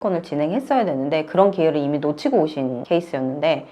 건을 진행했어야 되는데 그런 기회를 이미 놓치고 오신 케이스였는데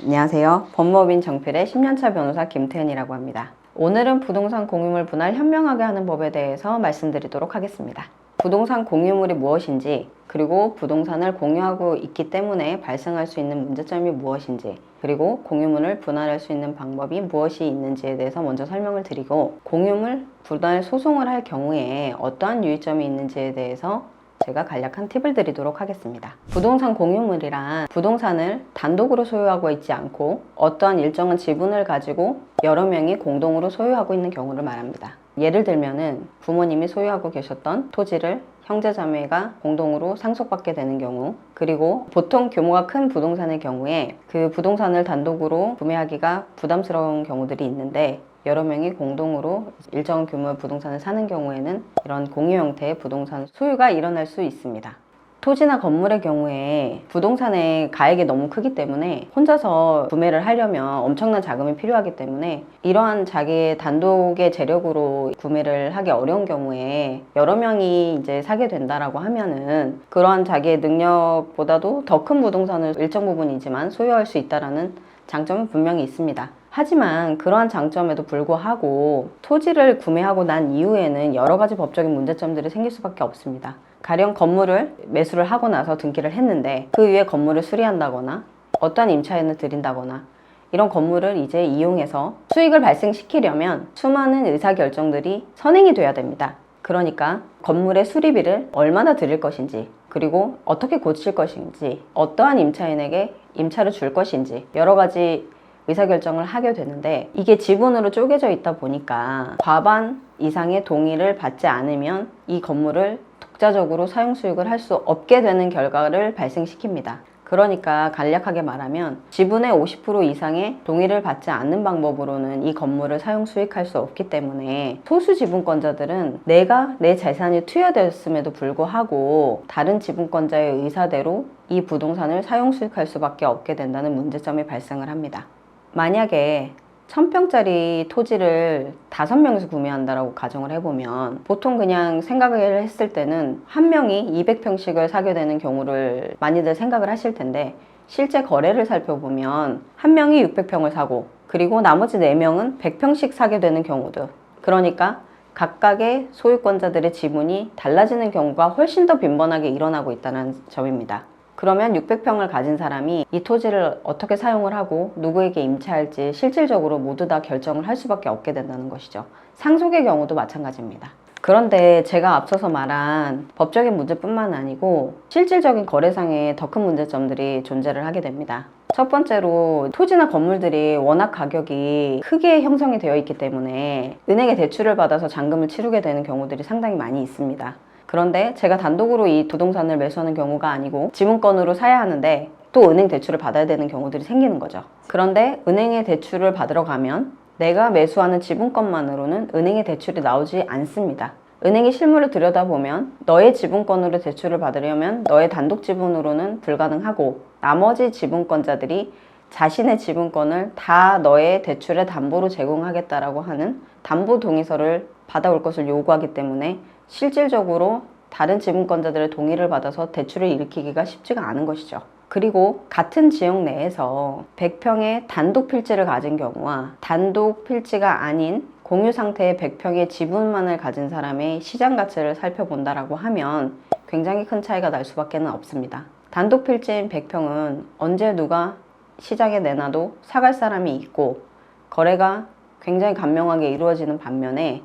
안녕하세요. 법무법인 정필의 10년차 변호사 김태현이라고 합니다. 오늘은 부동산 공유물 분할 현명하게 하는 법에 대해서 말씀드리도록 하겠습니다. 부동산 공유물이 무엇인지, 그리고 부동산을 공유하고 있기 때문에 발생할 수 있는 문제점이 무엇인지, 그리고 공유물을 분할할 수 있는 방법이 무엇이 있는지에 대해서 먼저 설명을 드리고, 공유물 분할 소송을 할 경우에 어떠한 유의점이 있는지에 대해서 제가 간략한 팁을 드리도록 하겠습니다. 부동산 공유물이란 부동산을 단독으로 소유하고 있지 않고 어떠한 일정한 지분을 가지고 여러 명이 공동으로 소유하고 있는 경우를 말합니다. 예를 들면은 부모님이 소유하고 계셨던 토지를 형제자매가 공동으로 상속받게 되는 경우 그리고 보통 규모가 큰 부동산의 경우에 그 부동산을 단독으로 구매하기가 부담스러운 경우들이 있는데 여러 명이 공동으로 일정 규모의 부동산을 사는 경우에는 이런 공유 형태의 부동산 소유가 일어날 수 있습니다. 토지나 건물의 경우에 부동산의 가액이 너무 크기 때문에 혼자서 구매를 하려면 엄청난 자금이 필요하기 때문에 이러한 자기의 단독의 재력으로 구매를 하기 어려운 경우에 여러 명이 이제 사게 된다라고 하면은 그러한 자기의 능력보다도 더 큰 부동산을 일정 부분이지만 소유할 수 있다라는 장점은 분명히 있습니다. 하지만 그러한 장점에도 불구하고 토지를 구매하고 난 이후에는 여러 가지 법적인 문제점들이 생길 수밖에 없습니다. 가령 건물을 매수를 하고 나서 등기를 했는데 그 위에 건물을 수리한다거나 어떠한 임차인을 드린다거나 이런 건물을 이제 이용해서 수익을 발생시키려면 수많은 의사결정들이 선행이 돼야 됩니다. 그러니까 건물의 수리비를 얼마나 드릴 것인지 그리고 어떻게 고칠 것인지 어떠한 임차인에게 임차를 줄 것인지 여러 가지 의사결정을 하게 되는데 이게 지분으로 쪼개져 있다 보니까 과반 이상의 동의를 받지 않으면 이 건물을 독자적으로 사용 수익을 할 수 없게 되는 결과를 발생시킵니다. 그러니까 간략하게 말하면 지분의 50% 이상의 동의를 받지 않는 방법으로는 이 건물을 사용 수익할 수 없기 때문에 소수 지분권자들은 내가 내 재산이 투여되었음에도 불구하고 다른 지분권자의 의사대로 이 부동산을 사용 수익할 수밖에 없게 된다는 문제점이 발생을 합니다. 만약에 1000평짜리 토지를 5명에서 구매한다라고 가정을 해보면 보통 그냥 생각을 했을 때는 한 명이 200평씩을 사게 되는 경우를 많이들 생각을 하실 텐데 실제 거래를 살펴보면 한 명이 600평을 사고 그리고 나머지 4명은 100평씩 사게 되는 경우도 그러니까 각각의 소유권자들의 지분이 달라지는 경우가 훨씬 더 빈번하게 일어나고 있다는 점입니다. 그러면 600평을 가진 사람이 이 토지를 어떻게 사용을 하고 누구에게 임차할지 실질적으로 모두 다 결정을 할 수밖에 없게 된다는 것이죠. 상속의 경우도 마찬가지입니다. 그런데 제가 앞서서 말한 법적인 문제뿐만 아니고 실질적인 거래상에 더 큰 문제점들이 존재를 하게 됩니다. 첫 번째로 토지나 건물들이 워낙 가격이 크게 형성이 되어 있기 때문에 은행에 대출을 받아서 잔금을 치르게 되는 경우들이 상당히 많이 있습니다. 그런데 제가 단독으로 이 부동산을 매수하는 경우가 아니고 지분권으로 사야 하는데 또 은행 대출을 받아야 되는 경우들이 생기는 거죠. 그런데 은행에 대출을 받으러 가면 내가 매수하는 지분권만으로는 은행의 대출이 나오지 않습니다. 은행이 실물을 들여다보면 너의 지분권으로 대출을 받으려면 너의 단독 지분으로는 불가능하고 나머지 지분권자들이 자신의 지분권을 다 너의 대출의 담보로 제공하겠다라고 하는 담보 동의서를 받아올 것을 요구하기 때문에 실질적으로 다른 지분권자들의 동의를 받아서 대출을 일으키기가 쉽지가 않은 것이죠. 그리고 같은 지역 내에서 100평의 단독 필지를 가진 경우와 단독 필지가 아닌 공유 상태의 100평의 지분만을 가진 사람의 시장 가치를 살펴본다라고 하면 굉장히 큰 차이가 날 수밖에 없습니다. 단독 필지인 100평은 언제 누가 시장에 내놔도 사갈 사람이 있고 거래가 굉장히 간명하게 이루어지는 반면에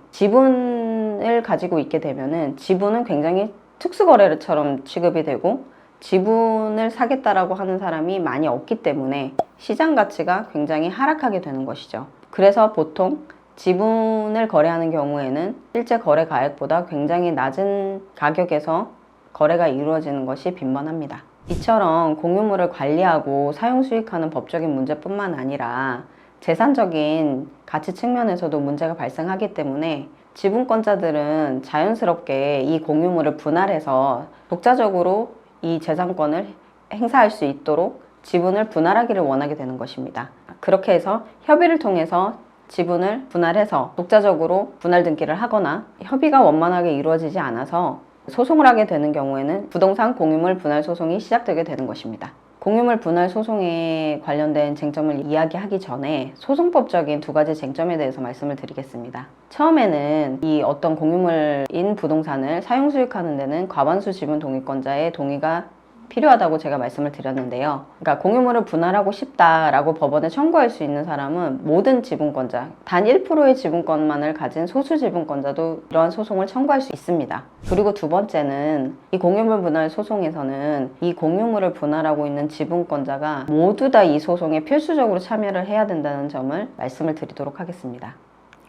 지분을 가지고 있게 되면은 지분은 굉장히 특수거래처럼 취급이 되고 지분을 사겠다라고 하는 사람이 많이 없기 때문에 시장 가치가 굉장히 하락하게 되는 것이죠. 그래서 보통 지분을 거래하는 경우에는 실제 거래 가액보다 굉장히 낮은 가격에서 거래가 이루어지는 것이 빈번합니다. 이처럼 공유물을 관리하고 사용 수익하는 법적인 문제뿐만 아니라 재산적인 가치 측면에서도 문제가 발생하기 때문에 지분권자들은 자연스럽게 이 공유물을 분할해서 독자적으로 이 재산권을 행사할 수 있도록 지분을 분할하기를 원하게 되는 것입니다. 그렇게 해서 협의를 통해서 지분을 분할해서 독자적으로 분할 등기를 하거나 협의가 원만하게 이루어지지 않아서 소송을 하게 되는 경우에는 부동산 공유물 분할 소송이 시작되게 되는 것입니다. 공유물 분할 소송에 관련된 쟁점을 이야기하기 전에 소송법적인 두 가지 쟁점에 대해서 말씀을 드리겠습니다. 처음에는 이 어떤 공유물인 부동산을 사용 수익하는 데는 과반수 지분 동의권자의 동의가 필요하다고 제가 말씀을 드렸는데요. 그러니까 공유물을 분할하고 싶다라고 법원에 청구할 수 있는 사람은 모든 지분권자, 단 1%의 지분권만을 가진 소수 지분권자도 이러한 소송을 청구할 수 있습니다. 그리고 두 번째는 이 공유물 분할 소송에서는 이 공유물을 분할하고 있는 지분권자가 모두 다 이 소송에 필수적으로 참여를 해야 된다는 점을 말씀을 드리도록 하겠습니다.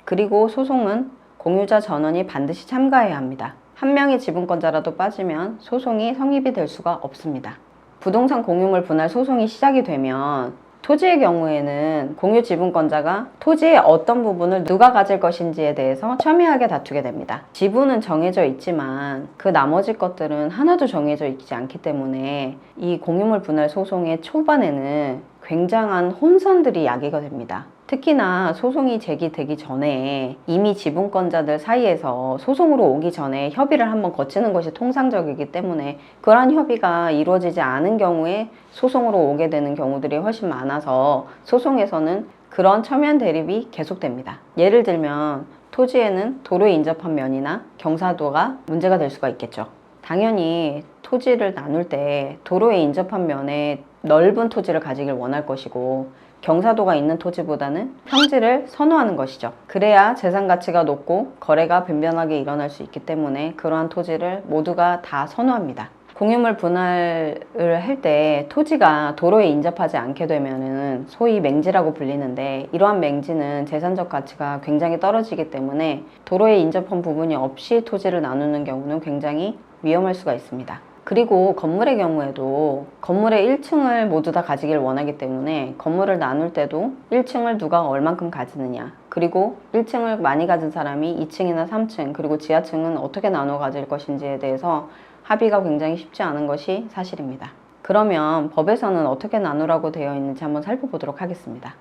그리고 소송은 공유자 전원이 반드시 참가해야 합니다. 한 명의 지분권자라도 빠지면 소송이 성립이 될 수가 없습니다. 부동산 공유물 분할 소송이 시작이 되면 토지의 경우에는 공유 지분권자가 토지의 어떤 부분을 누가 가질 것인지에 대해서 첨예하게 다투게 됩니다. 지분은 정해져 있지만 그 나머지 것들은 하나도 정해져 있지 않기 때문에 이 공유물 분할 소송의 초반에는 굉장한 혼선들이 야기가 됩니다. 특히나 소송이 제기되기 전에 이미 지분권자들 사이에서 소송으로 오기 전에 협의를 한번 거치는 것이 통상적이기 때문에 그러한 협의가 이루어지지 않은 경우에 소송으로 오게 되는 경우들이 훨씬 많아서 소송에서는 그런 첨예한 대립이 계속됩니다. 예를 들면 토지에는 도로에 인접한 면이나 경사도가 문제가 될 수가 있겠죠. 당연히 토지를 나눌 때 도로에 인접한 면에 넓은 토지를 가지길 원할 것이고 경사도가 있는 토지보다는 평지를 선호하는 것이죠. 그래야 재산 가치가 높고 거래가 변변하게 일어날 수 있기 때문에 그러한 토지를 모두가 다 선호합니다. 공유물 분할을 할 때 토지가 도로에 인접하지 않게 되면은 소위 맹지라고 불리는데 이러한 맹지는 재산적 가치가 굉장히 떨어지기 때문에 도로에 인접한 부분이 없이 토지를 나누는 경우는 굉장히 위험할 수가 있습니다. 그리고 건물의 경우에도 건물의 1층을 모두 다 가지길 원하기 때문에 건물을 나눌 때도 1층을 누가 얼만큼 가지느냐 그리고 1층을 많이 가진 사람이 2층이나 3층 그리고 지하층은 어떻게 나눠 가질 것인지에 대해서 합의가 굉장히 쉽지 않은 것이 사실입니다. 그러면 법에서는 어떻게 나누라고 되어 있는지 한번 살펴보도록 하겠습니다.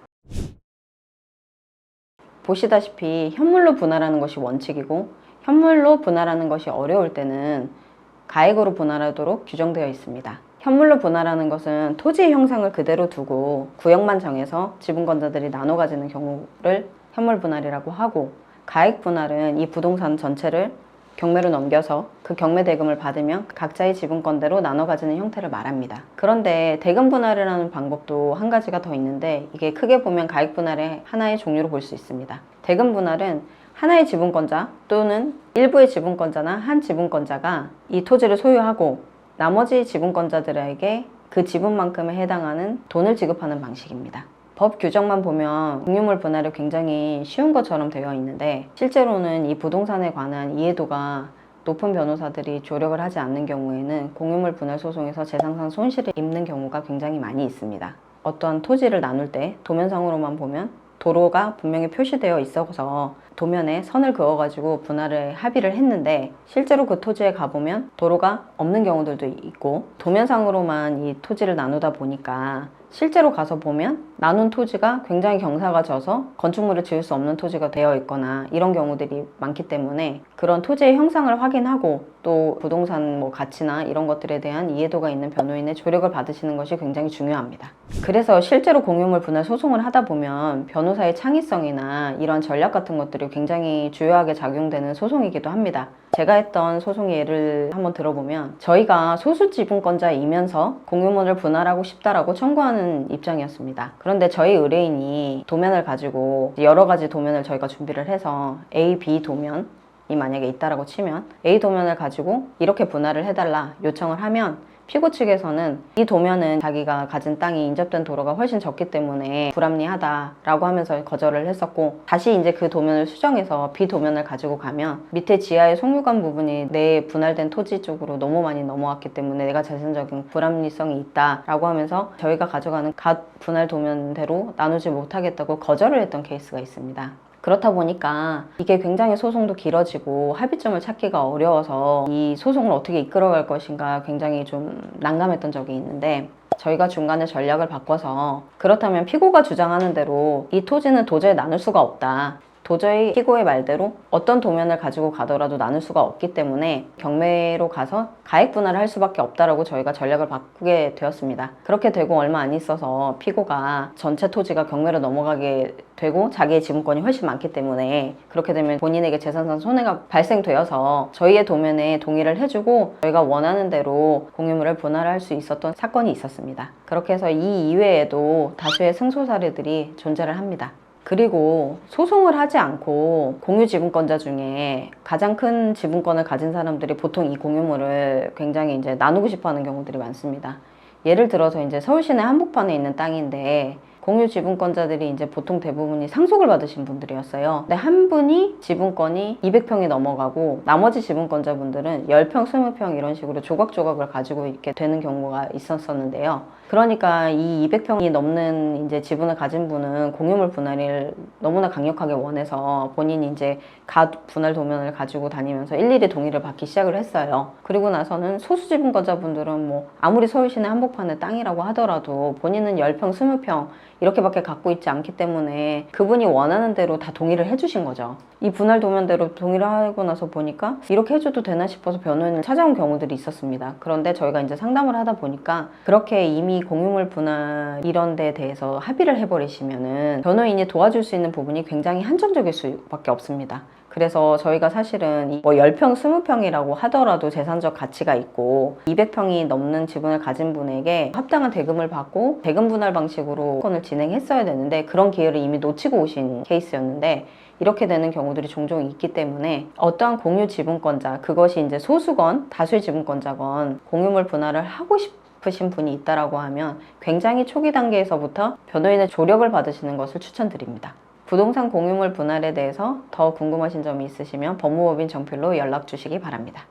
보시다시피 현물로 분할하는 것이 원칙이고 현물로 분할하는 것이 어려울 때는 가액으로 분할하도록 규정되어 있습니다. 현물로 분할하는 것은 토지의 형상을 그대로 두고 구역만 정해서 지분권자들이 나눠 가지는 경우를 현물 분할이라고 하고 가액 분할은 이 부동산 전체를 경매로 넘겨서 그 경매 대금을 받으면 각자의 지분권대로 나눠 가지는 형태를 말합니다. 그런데 대금 분할이라는 방법도 한 가지가 더 있는데 이게 크게 보면 가액 분할의 하나의 종류로 볼 수 있습니다. 대금 분할은 하나의 지분권자 또는 일부의 지분권자나 한 지분권자가 이 토지를 소유하고 나머지 지분권자들에게 그 지분만큼에 해당하는 돈을 지급하는 방식입니다. 법 규정만 보면 공유물 분할이 굉장히 쉬운 것처럼 되어 있는데 실제로는 이 부동산에 관한 이해도가 높은 변호사들이 조력을 하지 않는 경우에는 공유물 분할 소송에서 재산상 손실을 입는 경우가 굉장히 많이 있습니다. 어떠한 토지를 나눌 때 도면상으로만 보면 도로가 분명히 표시되어 있어서 도면에 선을 그어가지고 분할을 합의를 했는데 실제로 그 토지에 가보면 도로가 없는 경우들도 있고 도면상으로만 이 토지를 나누다 보니까 실제로 가서 보면 나눈 토지가 굉장히 경사가 져서 건축물을 지을 수 없는 토지가 되어 있거나 이런 경우들이 많기 때문에 그런 토지의 형상을 확인하고 또 부동산 뭐 가치나 이런 것들에 대한 이해도가 있는 변호인의 조력을 받으시는 것이 굉장히 중요합니다. 그래서 실제로 공유물 분할 소송을 하다 보면 변호사의 창의성이나 이런 전략 같은 것들이 굉장히 주요하게 작용되는 소송이기도 합니다. 제가 했던 소송 예를 한번 들어보면 저희가 소수 지분권자이면서 공유물을 분할하고 싶다라고 청구하는 입장이었습니다. 그런데 저희 의뢰인이 도면을 가지고 여러 가지 도면을 저희가 준비를 해서 A, B 도면 이 만약에 있다라고 치면 A 도면을 가지고 이렇게 분할을 해달라 요청을 하면 피고 측에서는 이 도면은 자기가 가진 땅이 인접된 도로가 훨씬 적기 때문에 불합리하다라고 하면서 거절을 했었고 다시 이제 그 도면을 수정해서 B 도면을 가지고 가면 밑에 지하의 송유관 부분이 내 분할된 토지 쪽으로 너무 많이 넘어왔기 때문에 내가 자신적인 불합리성이 있다라고 하면서 저희가 가져가는 갓 분할 도면대로 나누지 못하겠다고 거절을 했던 케이스가 있습니다. 그렇다 보니까 이게 굉장히 소송도 길어지고 합의점을 찾기가 어려워서 이 소송을 어떻게 이끌어갈 것인가 굉장히 좀 난감했던 적이 있는데 저희가 중간에 전략을 바꿔서 그렇다면 피고가 주장하는 대로 이 토지는 도저히 나눌 수가 없다. 도저히 피고의 말대로 어떤 도면을 가지고 가더라도 나눌 수가 없기 때문에 경매로 가서 가액 분할을 할 수밖에 없다라고 저희가 전략을 바꾸게 되었습니다. 그렇게 되고 얼마 안 있어서 피고가 전체 토지가 경매로 넘어가게 되고 자기의 지분권이 훨씬 많기 때문에 그렇게 되면 본인에게 재산상 손해가 발생되어서 저희의 도면에 동의를 해주고 저희가 원하는 대로 공유물을 분할할 수 있었던 사건이 있었습니다. 그렇게 해서 이 이외에도 다수의 승소 사례들이 존재를 합니다. 그리고 소송을 하지 않고 공유 지분권자 중에 가장 큰 지분권을 가진 사람들이 보통 이 공유물을 굉장히 이제 나누고 싶어 하는 경우들이 많습니다. 예를 들어서 이제 서울시내 한복판에 있는 땅인데 공유 지분권자들이 이제 보통 대부분이 상속을 받으신 분들이었어요. 근데 한 분이 지분권이 200평이 넘어가고 나머지 지분권자분들은 10평, 20평 이런 식으로 조각조각을 가지고 있게 되는 경우가 있었었는데요. 그러니까 이 200평이 넘는 이제 지분을 가진 분은 공유물 분할을 너무나 강력하게 원해서 본인이 이제 가 분할 도면을 가지고 다니면서 일일이 동의를 받기 시작을 했어요. 그리고 나서는 소수 지분권자분들은 뭐 아무리 서울시내 한복판의 땅이라고 하더라도 본인은 10평, 20평 이렇게밖에 갖고 있지 않기 때문에 그분이 원하는 대로 다 동의를 해주신 거죠. 이 분할 도면대로 동의를 하고 나서 보니까 이렇게 해줘도 되나 싶어서 변호인을 찾아온 경우들이 있었습니다. 그런데 저희가 이제 상담을 하다 보니까 그렇게 이미 공유물 분할 이런 데에 대해서 합의를 해버리시면은 변호인이 도와줄 수 있는 부분이 굉장히 한정적일 수밖에 없습니다. 그래서 저희가 사실은 이뭐 10평, 20평이라고 하더라도 재산적 가치가 있고 200평이 넘는 지분을 가진 분에게 합당한 대금을 받고 대금 분할 방식으로 건을 진행했어야 되는데 그런 기회를 이미 놓치고 오신 케이스였는데 이렇게 되는 경우들이 종종 있기 때문에 어떠한 공유 지분권자 그것이 이제 소수건 다수의 지분권자건 공유물 분할을 하고 싶으신 분이 있다라고 하면 굉장히 초기 단계에서부터 변호인의 조력을 받으시는 것을 추천드립니다. 부동산 공유물 분할에 대해서 더 궁금하신 점이 있으시면 법무법인 정필로 연락 주시기 바랍니다.